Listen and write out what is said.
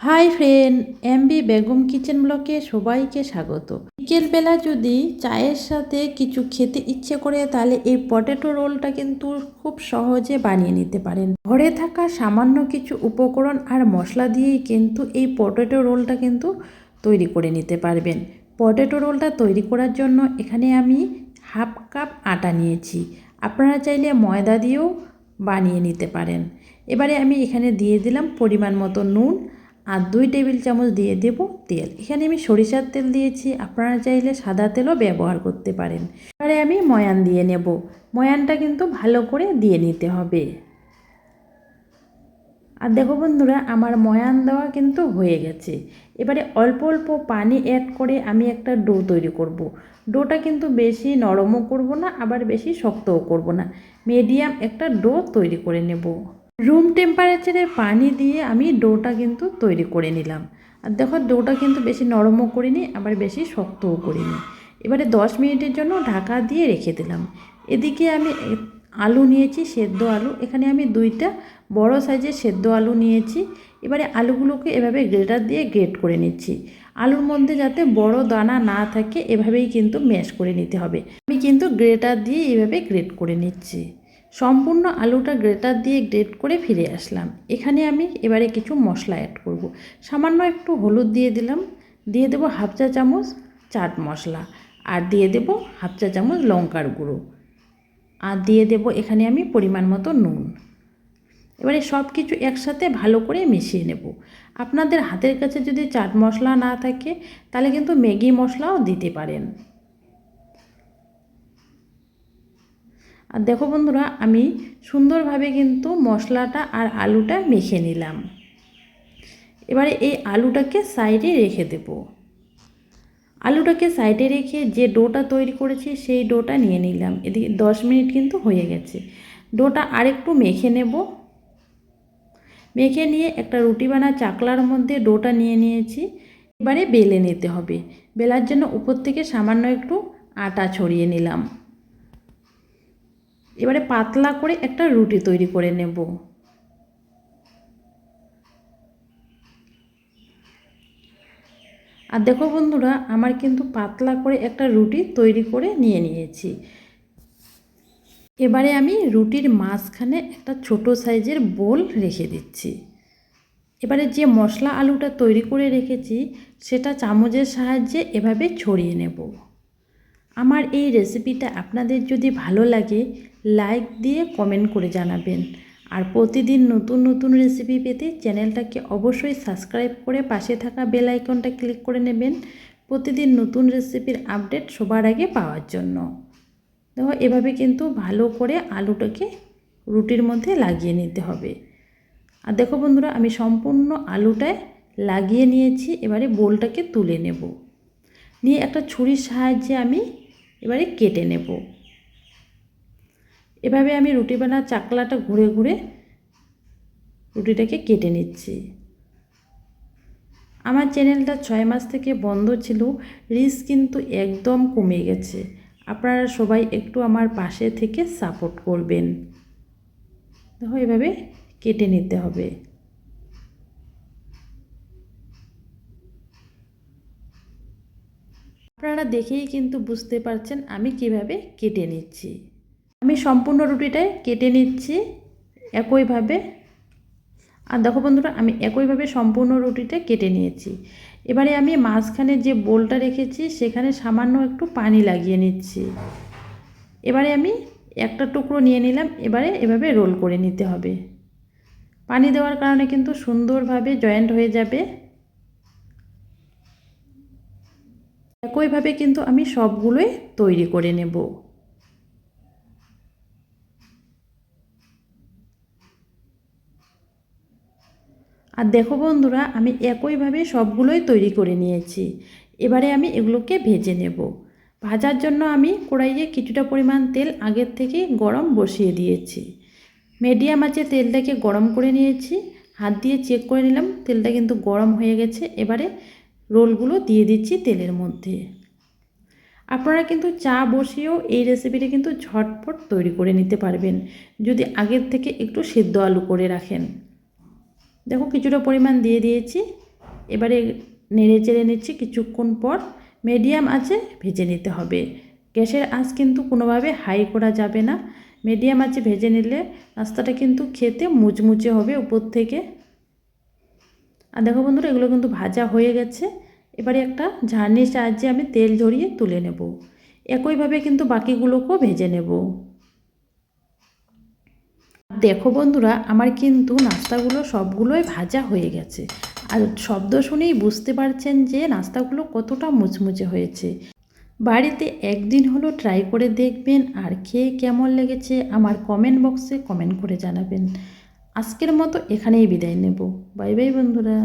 Hi friend MB Begum kitchen ব্লকে সবাইকে স্বাগত। বিকেলবেলা যদি চায়ের সাথে কিছু খেতে ইচ্ছে করে, তাহলে এই পটেটো রোলটা কিন্তু খুব সহজে বানিয়ে নিতে পারেন। ঘরে থাকা সামান্য কিছু উপকরণ আর মশলা দিয়েই কিন্তু এই পটেটো রোলটা কিন্তু তৈরি করে নিতে পারবেন। পটেটো রোলটা তৈরি করার জন্য এখানে আমি হাফ কাপ আটা নিয়েছি। আপনারা চাইলে ময়দা দিয়েও বানিয়ে নিতে পারেন। এবারে আমি এখানে দিয়ে দিলাম পরিমাণ মতো নুন আর দুই টেবিল চামচ দিয়ে দেব তেল। এখানে আমি সরিষার তেল দিয়েছি। আপনারা চাইলে সাদা তেলও ব্যবহার করতে পারেন। এবারে আমি ময়ান দিয়ে নেব। ময়ানটা কিন্তু ভালো করে দিয়ে নিতে হবে। আর দেখো বন্ধুরা, আমার ময়ান দেওয়া কিন্তু হয়ে গেছে। এবারে অল্প অল্প পানি অ্যাড করে আমি একটা ডো তৈরি করব। ডোটা কিন্তু বেশি নরমও করব না, আবার বেশি শক্তও করব না। মিডিয়াম একটা ডো তৈরি করে নেব। রুম টেম্পারেচারে পানি দিয়ে আমি ডোটা কিন্তু তৈরি করে নিলাম। আর দেখো, ডোটা কিন্তু বেশি নরমও করিনি, আবার বেশি শক্তও করিনি। এবারে দশ মিনিটের জন্য ঢাকা দিয়ে রেখে দিলাম। এদিকে আমি আলু নিয়েছি, সেদ্ধ আলু। এখানে আমি দুইটা বড় সাইজের সেদ্ধ আলু নিয়েছি। এবারে আলুগুলোকে এভাবে গ্রেটার দিয়ে গ্রেট করে নিচ্ছি। আলুর মধ্যে যাতে বড় দানা না থাকে, এভাবেই কিন্তু ম্যাশ করে নিতে হবে। আমি কিন্তু গ্রেটার দিয়ে এভাবে গ্রেট করে নিচ্ছি। সম্পূর্ণ আলুটা গ্রেটার দিয়ে গ্রেট করে ফিরে আসলাম। এখানে আমি এবারে কিছু মশলা অ্যাড করব। সামান্য একটু হলুদ দিয়ে দিলাম। দিয়ে দেবো হাফ চা চামচ চাট মশলা। আর দিয়ে দেব হাফ চা চামচ লঙ্কার গুঁড়ো। আর দিয়ে দেব এখানে আমি পরিমাণ মতো নুন। এবারে সব কিছু একসাথে ভালো করে মিশিয়ে নেব। আপনাদের হাতের কাছে যদি চাট মশলা না থাকে, তাহলে কিন্তু ম্যাগি মশলাও দিতে পারেন। আর দেখো বন্ধুরা, আমি সুন্দরভাবে কিন্তু মশলাটা আর আলুটা মেখে নিলাম। এবারে এই আলুটাকে সাইডে রেখে দেব। আলুটাকে সাইডে রেখে যে ডোটা তৈরি করেছি, সেই ডোটা নিয়ে নিলাম। এদিকে দশ মিনিট কিন্তু হয়ে গেছে। ডোটা আরেকটু মেখে নেব। মেখে নিয়ে একটা রুটি বানা চাকলার মধ্যে ডোটা নিয়ে নিয়েছি। এবারে বেলে নিতে হবে। বেলার জন্য উপর থেকে সামান্য একটু আটা ছড়িয়ে নিলাম। এবারে পাতলা করে একটা রুটি তৈরি করে নেব। আর দেখো বন্ধুরা, আমার কিন্তু পাতলা করে একটা রুটি তৈরি করে নিয়ে নিয়েছি। এবারে আমি রুটির মাঝখানে একটা ছোট সাইজের বোল রেখে দিচ্ছি। এবারে যে মশলা আলুটা তৈরি করে রেখেছি, সেটা চামচের সাহায্যে এভাবে ছড়িয়ে নেব। আমার এই রেসিপিটা আপনাদের যদি ভালো লাগে লাইক দিয়ে কমেন্ট করে জানাবেন। আর প্রতিদিন নতুন নতুন রেসিপি পেতে চ্যানেলটাকে অবশ্যই সাবস্ক্রাইব করে পাশে থাকা বেল আইকনটা ক্লিক করে নেবেন প্রতিদিন নতুন রেসিপির আপডেট সবার আগে পাওয়ার জন্য। দেখো এভাবে কিন্তু ভালো করে আলুটাকে রুটির মধ্যে লাগিয়ে নিতে হবে। আর দেখো বন্ধুরা, আমি সম্পূর্ণ আলুটায় লাগিয়ে নিয়েছি, এবারে বোলটাকে তুলে নেব। নিয়ে একটা ছুরির সাহায্যে আমি এবারে কেটে নেব। এভাবে আমি রুটি বানার চাকলাটা ঘুরে ঘুরে রুটিটাকে কেটে নিচ্ছি। আমার চ্যানেলটা ছয় মাস থেকে বন্ধ ছিল রিস কিন্তু একদম কমে গেছে। আপনারা সবাই একটু আমার পাশে থেকে সাপোর্ট করবেন। দেখো, এভাবে কেটে নিতে হবে। আপনারা দেখেই কিন্তু বুঝতে পারছেন আমি কীভাবে কেটে নিচ্ছি। আমি সম্পূর্ণ রুটিটাই কেটে নিচ্ছি একইভাবে। আর দেখো বন্ধুরা, আমি একইভাবে সম্পূর্ণ রুটিটা কেটে নিয়েছি। এবারে আমি মাঝখানে যে বোলটা রেখেছি, সেখানে সামান্য একটু পানি লাগিয়ে নিচ্ছি। এবারে আমি একটা টুকরো নিয়ে নিলাম, এবারে এভাবে রোল করে নিতে হবে। পানি দেওয়ার কারণে কিন্তু সুন্দরভাবে জয়েন্ট হয়ে যাবে। একইভাবে কিন্তু আমি সবগুলোই তৈরি করে নেব। আর দেখো বন্ধুরা, আমি একইভাবে সবগুলোই তৈরি করে নিয়েছি। এবারে আমি এগুলোকে ভেজে নেব। ভাজার জন্য আমি কড়াইয়ে কিছুটা পরিমাণ তেল আগের থেকে গরম বসিয়ে দিয়েছি। মিডিয়াম আছে তেলটাকে গরম করে নিয়েছি। হাত দিয়ে চেক করে নিলাম, তেলটা কিন্তু গরম হয়ে গেছে। এবারে রোলগুলো দিয়ে দিচ্ছি তেলের মধ্যে। আপনারা কিন্তু চা বসিয়েও এই রেসিপিটা কিন্তু ঝটপট তৈরি করে নিতে পারবেন। যদি আগের থেকে একটু সেদ্ধ আলু করে রাখেন। দেখো কিছুটা পরিমাণ দিয়ে দিয়েছি। এবারে নেড়ে চেড়ে নিচ্ছি, কিছুক্ষণ পর মিডিয়াম আছে, ভেজে নিতে হবে। গ্যাসের আঁচ কিন্তু কোনোভাবে হাই করা যাবে না। মিডিয়াম আছে ভেজে নিলে নাস্তাটা কিন্তু খেতে মুচমুচে হবে উপর থেকে। আর দেখো বন্ধুরা, এগুলো কিন্তু ভাজা হয়ে গেছে। এবারে একটা ঝাড়নির সাহায্যে আমি তেল ঝরিয়ে তুলে নেব। একইভাবে কিন্তু বাকিগুলোকেও ভেজে নেব। দেখো বন্ধুরা, আমার কিন্তু নাস্তাগুলো সবগুলোই ভাজা হয়ে গেছে। আর শব্দ শুনেই বুঝতে পারছেন যে নাস্তাগুলো কতটা মুচমুচে হয়েছে। বাড়িতে একদিন হলো ট্রাই করে দেখবেন আর খেয়ে কেমন লেগেছে আমার কমেন্ট বক্সে কমেন্ট করে জানাবেন। আজকের মতো এখানেই বিদায় নেব। বাই বাই বন্ধুরা।